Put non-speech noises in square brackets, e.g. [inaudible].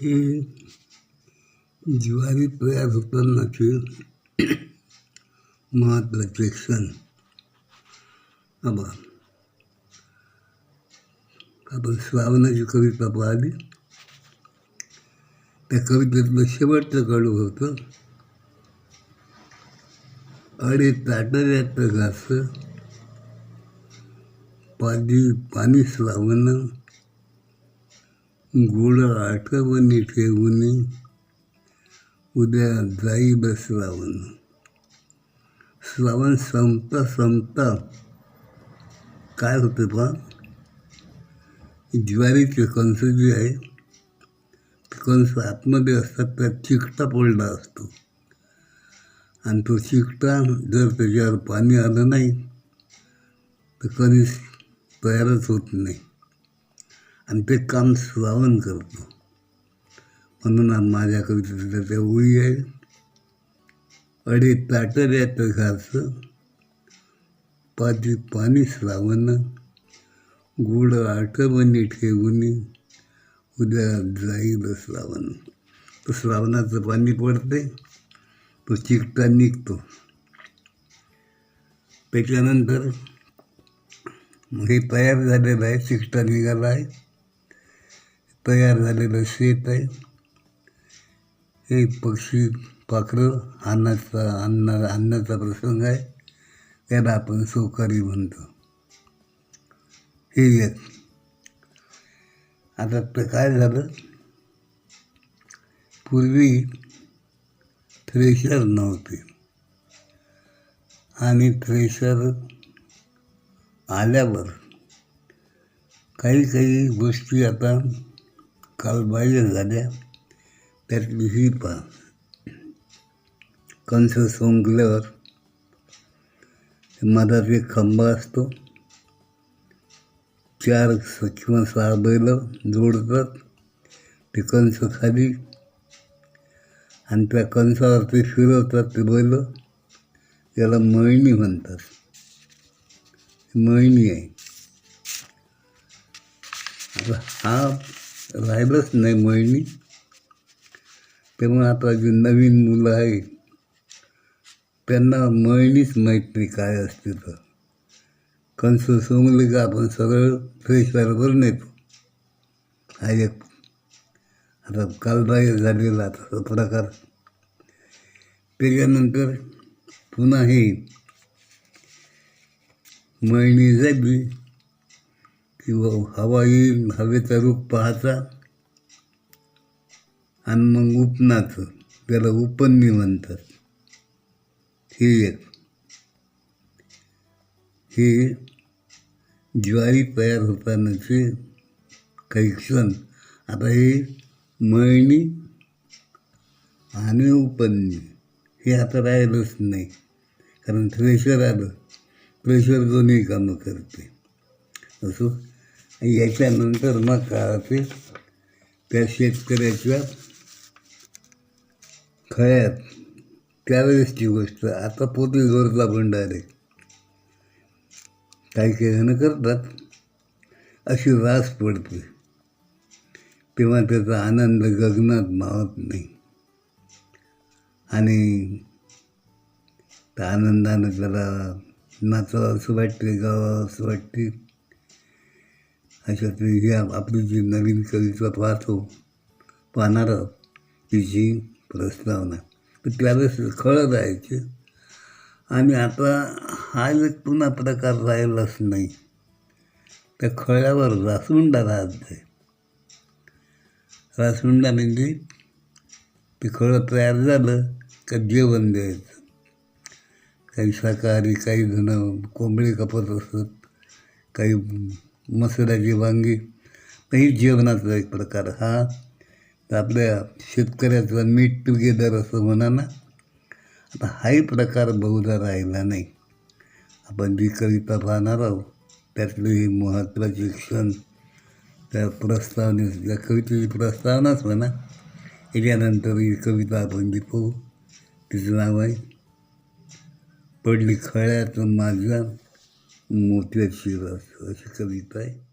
हे ज्वारी तयार होतानाचे [coughs] महत्त्वाचे क्षण. आभार. आपण श्रावणाची कविता पाहिली. त्या कवितेतलं शेवटचं कडू होतं अडे ताटऱ्यात घास पाणी पाणी श्रावण गोड आठवणी ठेवून उद्या जाई श्रावण श्रावण संपता संपता काय होतं पहा ज्वारीचे कंस जे आहे ते कंस आतमध्ये असतात त्यात चिकटा पडला असतो आणि तो चिकटा जर त्याच्यावर पाणी आलं नाही तर कधीच तयारच होत नाही आणि ते काम श्रावण करतो. म्हणून आ- माझ्या त्या ओळी आहे अडे ताटऱ्यात घास पाठी पाणी श्रावण गोड आठवणी ठेवून उद्या जाईल श्रावण. तर श्रावणाचं पाणी पडते तो चिकटा निघतो. त्याच्यानंतर मग हे तयार झालेलं आहे चिकटा निघाला आहे. तयार झालेलं शेत आहे. हे पक्षी पाखरं अन्नाचा अन्न अन्नाचा प्रसंग आहे. त्याला आपण सोकारी म्हणतो. हे एक. आता तर काय झालं? पूर्वी थ्रेशर नव्हते. आणि थ्रेशर आल्यावर काही काही गोष्टी आता कालबाह्य झाल्या त्यातली ही पहा कंस सोंगल्यावर मधात एक खंबा असतो चार किंवा सहा बैल जोडतात ते कंस खाली आणि त्या कंसावर ते फिरवतात ते बैल त्याला मळणी म्हणतात. मळणी आहे. हा राहिलंच नाही मळणी त्यामुळे आता जे नवीन मुलं आहे त्यांना मळणीच माहीत नाही काय असते तर? कंस सोंगले का आपण सरळ फ्रेश नेतो हा एक. आता कालबाह्य झालेला आता प्रकार. त्याच्यानंतर पुन्हा हे मळणी झाली. किंवा हवा येईल हवेचा रूप पाहायचा आणि मग उपनाचं त्याला उपन्नी म्हणतात हे एक. हे ज्वारी तयार होतानाचे काही क्षण. आता हे मळणी आणि उपन्नी हे आता राहिलंच नाही. कारण थ्रेशर आलं. प्रेशर दोन्ही कामं करते. असो याच्यानंतर मग ते त्या शेतकऱ्याच्या खळ्यात त्यावेळेसची गोष्ट. आता पोते जोरचा भंडारे काही काही जण करतात. अशी रास पडते. तेव्हा त्याचा आनंद गगनात मावत नाही. आणि त्या आनंदानं त्याला नाचावं असं वाटते गावावं असं वाटते अशा तरी आपली जी नवीन कविता पाहतो पाहणार तिची प्रस्तावना. तर त्यावेळेस खळं राहायचे आणि आता हा एक पुन्हा प्रकार राहिलाच नाही. त्या खळ्यावर रासुंडा राहते रासुंडा म्हणजे ते खळं तयार झालं का जेवण द्यायचं. काही शाकाहारी काही जणं कोंबडी कापत असत काही मसुराची वांगी. ही जेवणाचा एक प्रकार हा आपल्या शेतकऱ्याचा मीठ टुगेदर असं म्हणा ना आता हाही प्रकार बहुधा राहिला नाही. आपण जी कविता पाहणार आहोत त्यातले हे महत्त्वाचे क्षण त्या प्रस्तावने त्या कवितेची प्रस्तावनाच म्हणा. याच्यानंतर ही कविता आपण जी पाहू तिचं नाव आहे पडली खळ्यात माझ्या मोत्याची रस अशी कविता आहे